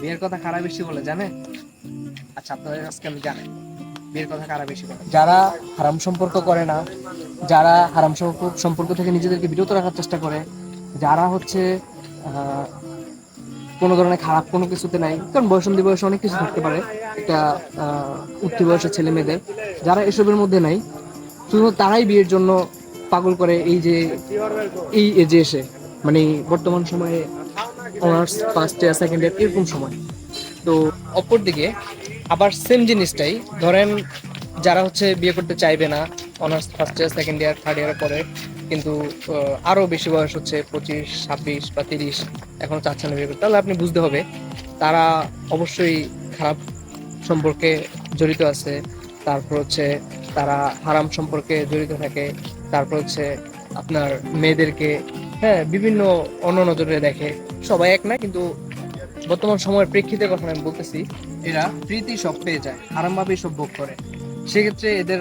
বিয়ের কথা কারা বেশি বলে, জানে? আচ্ছা আপনাদের আজকে আমি জানি। বিয়ের কথা কারা বেশি বলে? যারা হারাম সম্পর্ক করে না, যারা হারাম সম্পর্ক থেকে নিজেদেরকে বিরত রাখার চেষ্টা করে, যারা হচ্ছে কোনো ধরনের খারাপ কোনো কিছুতে নাই, কারণ বয়সন্ধি বয়সে অনেক কিছু থাকতে পারে, একটা উঠতি বয়সের ছেলে মেয়েদের, যারা এসবের মধ্যে নাই, শুধু তারাই বিয়ের জন্য পাগল করে এই যে এই এজে এসে মানে বর্তমান সময়ে honours first year second year এরকম সময়। তো অপর দিকে আবার সেম জিনিসটাই, ধরেন যারা হচ্ছে বিয়ে করতে চাইবে না honours first year second year third year পরে, কিন্তু আরও বেশি বয়স হচ্ছে, পঁচিশ, ছাব্বিশ বা তিরিশ, এখন চাচ্ছে না বিয়ে করতে, তাহলে আপনি বুঝতে হবে, তারা অবশ্যই খারাপ সম্পর্কে জড়িত আছে, তারপর হচ্ছে তারা হারাম সম্পর্কে জড়িত থাকে, তারপর হচ্ছে আপনার মেয়েদেরকে হ্যাঁ বিভিন্ন অন্য নজরে দেখে সবাই এক না, কিন্তু বর্তমান সময়ের প্রেক্ষিতে কথা আমি বলতেছি, এরা প্রীতি সব পেয়ে যায় আরামভাবে সব ভোগ করে। সেক্ষেত্রে এদের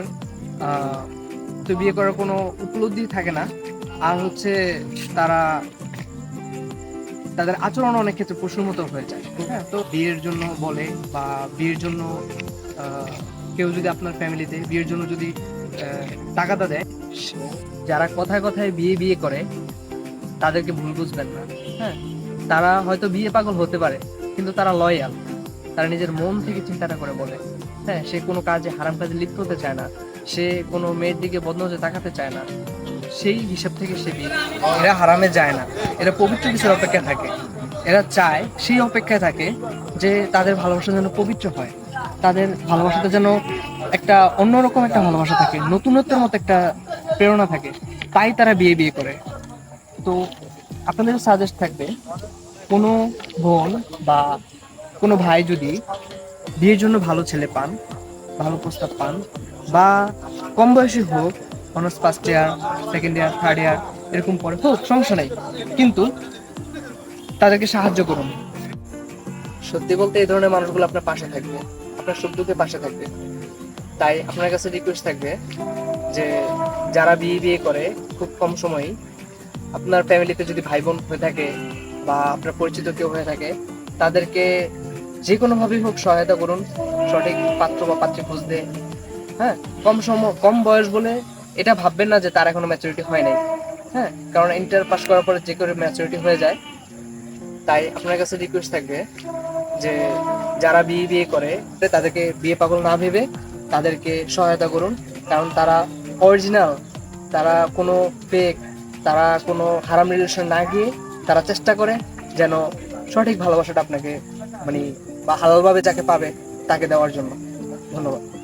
তো বিয়ে করার কোনো উপলব্ধি থাকে না। আর হচ্ছে তারা, তাদের আচরণ অনেক ক্ষেত্রে পশুর মতো হয়ে যায় হ্যাঁ? তো বিয়ের জন্য বলে বা বিয়ের জন্য কেউ যদি আপনার ফ্যামিলিতে বিয়ের জন্য যদি টাকাটা দেয়, যারা কথায় কথায় বিয়ে বিয়ে করে, তাদেরকে ভুল বুঝবেন না হ্যাঁ? তারা হয়তো বিয়ে পাগল হতে পারে, কিন্তু তারা লয়াল তারা নিজের মন থেকে চিন্তাটা করে বলে হ্যাঁ সে কোনো কাজে, হারাম কাজে লিপ্ত হতে চায় না। সে কোনো মেয়ের দিকে বদনজে তাকাতে চায় না। সেই হিসাব থেকে সে বিয়ে এরা হারামে যায় না। এরা পবিত্র কিছুর অপেক্ষায় থাকে। এরা চায়, সেই অপেক্ষায় থাকে যে তাদের ভালোবাসা যেন পবিত্র হয়। তাদের ভালোবাসাটা যেন একটা অন্যরকম একটা ভালোবাসা থাকে। নতুনত্বের মতো একটা প্রেরণা থাকে। তাই তারা বিয়ে বিয়ে করে। তো আপনাদের সাজেস্ট থাকবে, কোনো বোন বা কোনো ভাই যদি বিয়ের জন্য ভালো ছেলে পান, ভালো প্রস্তাব পান, বা কম বয়সী হোক honours first year second year third year এরকম পরে হোক, সমস্যা নেই। কিন্তু তাদেরকে সাহায্য করুন। সত্যি বলতে এই ধরনের মানুষগুলো আপনার পাশে থাকবে, আপনার সুখ দুঃখে পাশে থাকবে। তাই আপনার কাছে রিকোয়েস্ট থাকবে যে, যারা বিয়ে বিয়ে করে, খুব কম সময়ই আপনার ফ্যামিলিতে যদি ভাই বোন হয়ে থাকে বা আপনার পরিচিত কেউ হয়ে থাকে, তাদেরকে যে কোনোভাবেই হোক সহায়তা করুন, সঠিক পাত্র বা পাত্রী খুঁজতে। হ্যাঁ কম সম, কম বয়স বলে এটা ভাববেন না যে তার এখনও ম্যাচুরিটি হয় নাই। হ্যাঁ কারণ ইন্টার পাস করার পরে যে করে ম্যাচুরিটি হয়ে যায়, তাই আপনার কাছে রিকোয়েস্ট থাকবে যে যারা বিয়ে বিয়ে করে তাদেরকে বিয়ে পাগল না ভেবে তাদেরকে সহায়তা করুন। কারণ তারা অরিজিনাল তারা কোনো ফেক তারা কোনো হারাম রিলেশন না গিয়ে তারা চেষ্টা করে যেন সঠিক ভালোবাসাটা আপনাকে মানে বা হালালভাবে যাকে পাবে তাকে দেওয়ার জন্য। ধন্যবাদ।